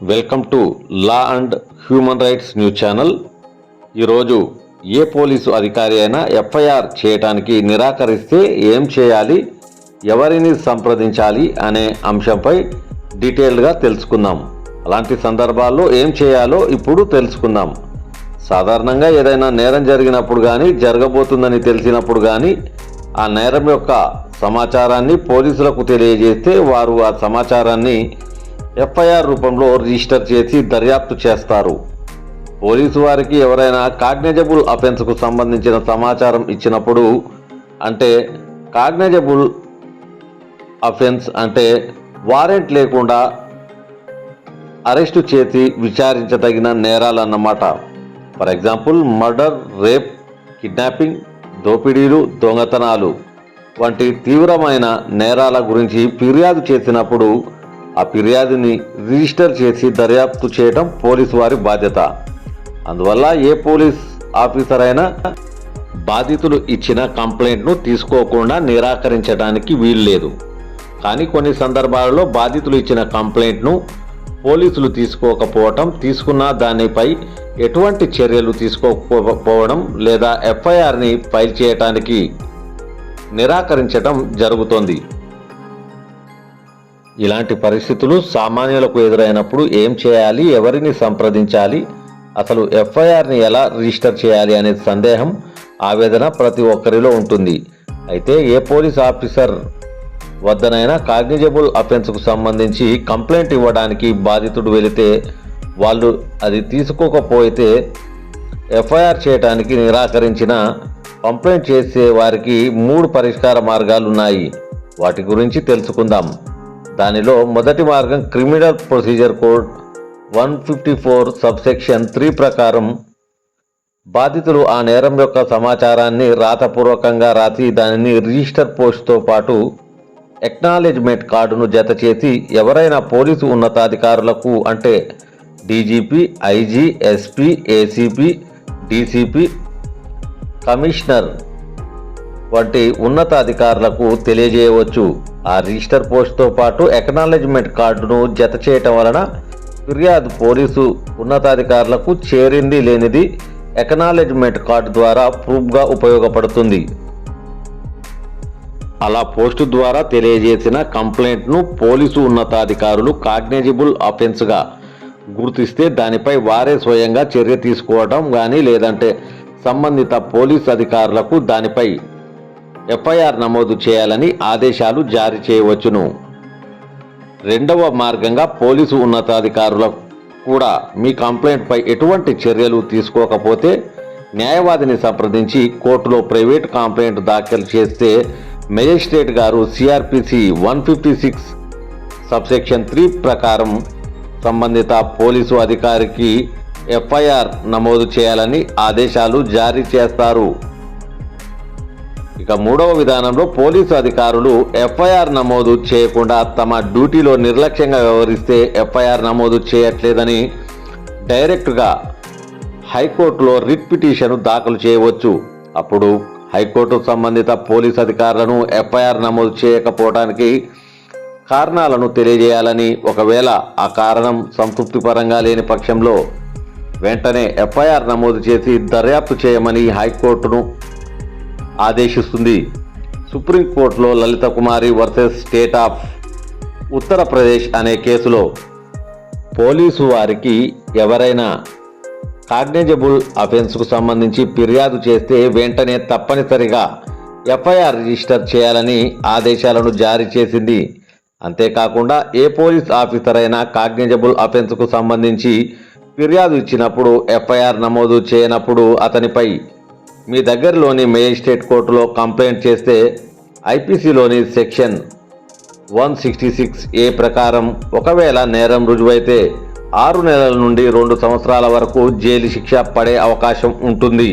Welcome to law and human rights news channel. ఈరోజు ఏ police అధికారి అయినా ఎఫ్ఐఆర్ చేయటానికి నిరాకరిస్తే ఏం చేయాలి ఎవరిని సంప్రదించాలి అనే అంశంపై డీటెయిల్డ్గా తెలుసుకుందాం. అలాంటి సందర్భాల్లో ఏం చేయాలో ఇప్పుడు తెలుసుకుందాం. సాధారణంగా ఏదైనా నేరం జరిగినప్పుడు కానీ జరగబోతుందని తెలిసినప్పుడు కానీ ఆ నేరం యొక్క సమాచారాన్ని పోలీసులకు తెలియజేస్తే వారు ఆ సమాచారాన్ని ఎఫ్ఐఆర్ రూపంలో రిజిస్టర్ చేసి దర్యాప్తు చేస్తారు. పోలీసు వారికి ఎవరైనా కాగ్నిజబుల్ అఫెన్స్కు సంబంధించిన సమాచారం ఇచ్చినప్పుడు అంటే కాగ్నిజబుల్ అఫెన్స్ అంటే వారెంట్ లేకుండా అరెస్టు చేసి విచారించదగిన నేరాలన్నమాట for example murder rape kidnapping దోపిడీలు దొంగతనాలు వంటి తీవ్రమైన నేరాల గురించి ఫిర్యాదు చేసినప్పుడు ఆ ఫిర్యాదుని రిజిస్టర్ చేసి దర్యాప్తు చేయడం పోలీసు వారి బాధ్యత. అందువల్ల ఏ పోలీస్ ఆఫీసర్ అయినా బాధితులు ఇచ్చిన కంప్లైంట్ను తీసుకోకుండా నిరాకరించడానికి వీల్లేదు కానీ కొన్ని సందర్భాలలో బాధితులు ఇచ్చిన కంప్లైంట్ను పోలీసులు తీసుకోకపోవటం తీసుకున్న దానిపై ఎటువంటి చర్యలు తీసుకోకపోవడం లేదా ఎఫ్ఐఆర్ని ఫైల్ చేయటానికి నిరాకరించటం జరుగుతోంది. ఇలాంటి పరిస్థితులు సామాన్యులకు ఎదురైనప్పుడు ఏం చేయాలి? ఎవరిని సంప్రదించాలి? అసలు ఎఫ్ఐఆర్ని ఎలా రిజిస్టర్ చేయాలి అనే సందేహం ఆవేదన ప్రతి ఒక్కరిలో ఉంటుంది. అయితే ఏ పోలీస్ ఆఫీసర్ వద్దనైనా కాగ్నిజబుల్ అఫెన్స్కు సంబంధించి కంప్లైంట్ ఇవ్వడానికి బాధితుడు వెళితే వాళ్ళు అది తీసుకోకపోతే ఎఫ్ఐఆర్ చేయడానికి నిరాకరించిన కంప్లైంట్ చేసే వారికి మూడు పరిష్కార మార్గాలు ఉన్నాయి వాటి గురించి తెలుసుకుందాం. దానిలో మొదటి మార్గం criminal procedure code one fifty four subsection three ప్రకారం బాధితులు ఆ నేరం యొక్క సమాచారాన్ని రాతపూర్వకంగా రాసి దానిని రిజిస్టర్ పోస్ట్తో పాటు ఎక్నాలెడ్జ్మెంట్ కార్డును జత చేసి ఎవరైనా పోలీసు ఉన్నతాధికారులకు అంటే DGP IG SP ACP DCP commissioner వంటి ఉన్నతాధికారులకు తెలియజేయవచ్చు. ఆ రిజిస్టర్ పోస్ట్తో పాటు ఎక్నాలెడ్జ్మెంట్ కార్డును జత చేయటం వలన ఫిర్యాదు పోలీసు ఉన్నతాధికారులకు చేరింది లేనిది ఎక్నాలెడ్జ్మెంట్ కార్డు ద్వారా ప్రూఫ్గా ఉపయోగపడుతుంది. అలా పోస్టు ద్వారా తెలియజేసిన కంప్లైంట్ను పోలీసు ఉన్నతాధికారులు కాగ్నిజిబుల్ అఫెన్స్గా గుర్తిస్తే దానిపై వారే స్వయంగా చర్య తీసుకోవడం కానీ లేదంటే సంబంధిత పోలీస్ అధికారులకు దానిపై ఎఫ్ఐఆర్ నమోదు చేయాలని ఆదేశాలు జారీ చేయవచ్చును. రెండవ మార్గంగా పోలీసు ఉన్నతాధికారులకు కూడా మీ కంప్లైంట్పై ఎటువంటి చర్యలు తీసుకోకపోతే న్యాయవాదిని సంప్రదించి కోర్టులో ప్రైవేట్ కంప్లైంట్ దాఖలు చేస్తే magistrate garu CRPC one fifty six subsection three ప్రకారం సంబంధిత పోలీసు అధికారికి ఎఫ్ఐఆర్ నమోదు చేయాలని ఆదేశాలు జారీ చేస్తారు. ఇక మూడవ విధానంలో పోలీసు అధికారులు ఎఫ్ఐఆర్ నమోదు చేయకుండా తమ డ్యూటీలో నిర్లక్ష్యంగా వ్యవహరిస్తే ఎఫ్ఐఆర్ నమోదు చేయట్లేదని డైరెక్ట్గా హైకోర్టులో రిట్ పిటిషన్ దాఖలు చేయవచ్చు. అప్పుడు హైకోర్టు సంబంధిత పోలీస్ అధికారులను ఎఫ్ఐఆర్ నమోదు చేయకపోవడానికి కారణాలను తెలియజేయాలని ఒకవేళ ఆ కారణం సంతృప్తిపరంగా లేని పక్షంలో వెంటనే ఎఫ్ఐఆర్ నమోదు చేసి దర్యాప్తు చేయమని హైకోర్టును ఆదేశిస్తుంది. సుప్రీంకోర్టులో Lalitha Kumari versus state of Uttar Pradesh అనే కేసులో పోలీసు వారికి ఎవరైనా కాగ్నిజబుల్ అఫెన్స్కు సంబంధించి ఫిర్యాదు చేస్తే వెంటనే తప్పనిసరిగా ఎఫ్ఐఆర్ రిజిస్టర్ చేయాలని ఆదేశాలను జారీ చేసింది. అంతేకాకుండా ఏ పోలీస్ ఆఫీసర్ అయినా కాగ్నిజబుల్ అఫెన్స్కు సంబంధించి ఫిర్యాదు ఇచ్చినప్పుడు ఎఫ్ఐఆర్ నమోదు చేయనప్పుడు అతనిపై మీ దగ్గరలోని మేజిస్ట్రేట్ కోర్టులో కంప్లైంట్ చేస్తే ఐపీసీలోని section one sixty six A ప్రకారం ఒకవేళ నేరం రుజువైతే ఆరు నెలల నుండి రెండు సంవత్సరాల వరకు జైలు శిక్ష పడే అవకాశం ఉంటుంది.